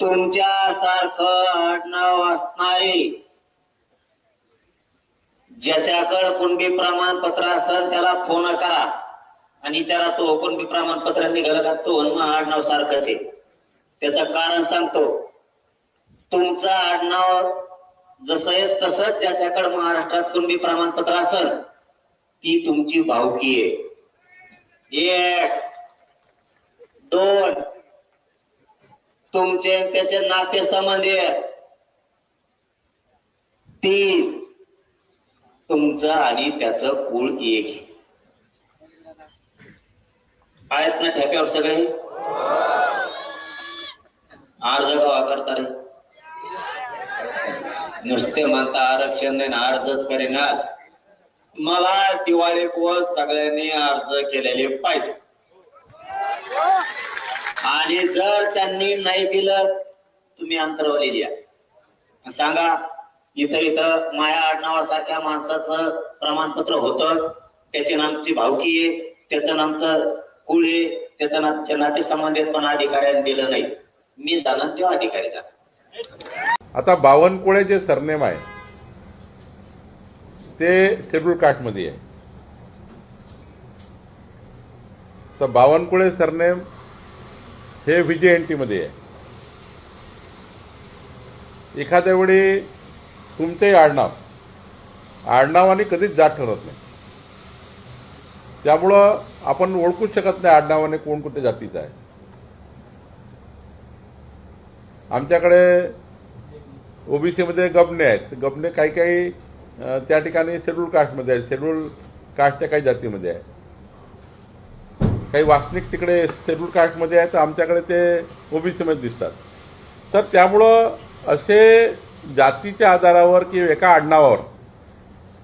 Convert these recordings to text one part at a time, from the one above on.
तुमच्या सारखं आडनाव असणारे ज्याच्याकडे कुणबी प्रमाणपत्र असेल त्याला फोन करा. आणि त्याला तो कुणबी प्रमाणपत्र निघालं का तो हनुमान आडनाव सारखंच आहे. त्याचं कारण सांगतो. तुमचं आडनाव जसं आहे तसंच ज्याच्याकडे महाराष्ट्रात कुणबी प्रमाणपत्र असेल ती तुमची भावकी आहे. एक दोन तुमचे त्याचे नाते संबंध तीन. तुमचं आणि त्याच कुळ एक. आहेत ना ठेप्यावर सगळे? अर्ज गावा करता रे. नुसते म्हणता आरक्षण नाही ना करे करेना. मला दिवाळी कोस सगळ्यांनी अर्ज केलेले पाहिजे. आणि जर त्यांनी नाही दिलं तुम्ही अंतरवली द्या. सांगा इथं इथं माया आडनावासारख्या माणसाचं प्रमाणपत्र होतं. त्याची नामची भावकी आहे त्याचं नामचं कुळ आहे त्याचं नामच्या नाते संबंधित पण अधिकाऱ्यांनी दिलं नाही. मी जाणार तेव्हा अधिकारी जाणार. आता बावनकुळे जे सरनेम आहे ते शेड्यूल कास्टमध्ये आहे. तर बावनकुळे सरनेम हे व्हीजेएनटीमध्ये आहे. एखाद्या वेळी तुमचंही आडनाव आडनावाने कधीच जात ठरत नाही. त्यामुळं आपण ओळखूच शकत नाही आडनावाने कोण कोणत्या जातीचं आहे. आमच्याकडे ओबीसीमध्ये गबने आहेत. गबने काही काही त्या ठिकाणी शेड्यूल कास्टमध्ये आहेत. शेड्यूल कास्टच्या काही जातीमध्ये आहे काही वासनिक तिकडे शेड्यूल कास्टमध्ये आहेत तर आमच्याकडे ते ओबीसीमध्ये दिसतात. तर त्यामुळं असे जातीच्या आधारावर किंवा एका आडनावावर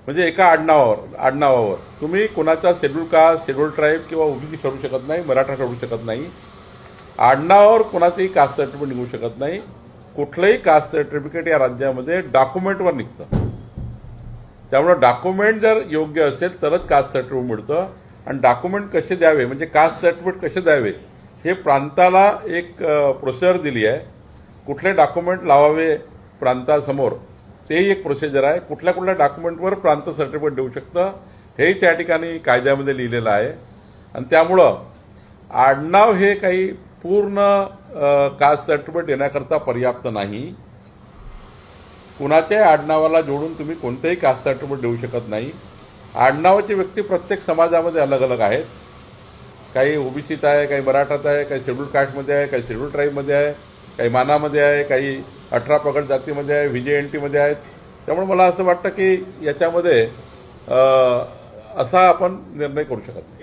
म्हणजे एका आडनावावर आडनावावर तुम्ही कोणाचा शेड्यूल कास्ट शेड्यूल ट्राईब किंवा ओबीसी ठरू शकत नाही मराठा ठरू शकत नाही आडनावावर कोणाचंही कास्ट सर्टिफिकेट निघू शकत नाही कुठलंही कास्ट सर्टिफिकेट या राज्यामध्ये डॉक्युमेंटवर निघतं. त्यामुळं डॉक्युमेंट जर योग्य असेल तरच कास्ट सर्टिफिकेट मिळतं. आणि डॉक्युमेंट कसे द्यावे म्हणजे कास्ट सर्टिफिकेट कसे द्यावे हे प्रांताला एक प्रोसिजर दिली आहे. कुठले डॉक्युमेंट लावावे प्रांतासमोर तेही एक प्रोसिजर आहे. कुठल्या कुठल्या डॉक्युमेंटवर प्रांत सर्टिफिकेट देऊ शकतं हेही त्या ठिकाणी कायद्यामध्ये लिहिलेलं आहे. आणि त्यामुळं आडनाव हे काही पूर्ण कास्ट सर्टिफिकेट देण्याकरता पर्याप्त नाही. कुणाच्याही आडनावाला जोडून तुम्ही कोणतेही कास्ट सर्टिफिकेट देऊ शकत नाही. आडनावाची व्यक्ती प्रत्येक समाजामध्ये अलग अलग आहेत. काही ओबीसीत आहे काही मराठात आहे काही शेड्यूल कास्टमध्ये आहे काही शेड्यूल ट्राईबमध्ये आहे काही मानामध्ये आहे काही अठरा पगड जातीमध्ये आहे व्ही जे एन टीमध्ये आहेत. त्यामुळे मला असं वाटतं की याच्यामध्ये असा आपण निर्णय करू शकत नाही.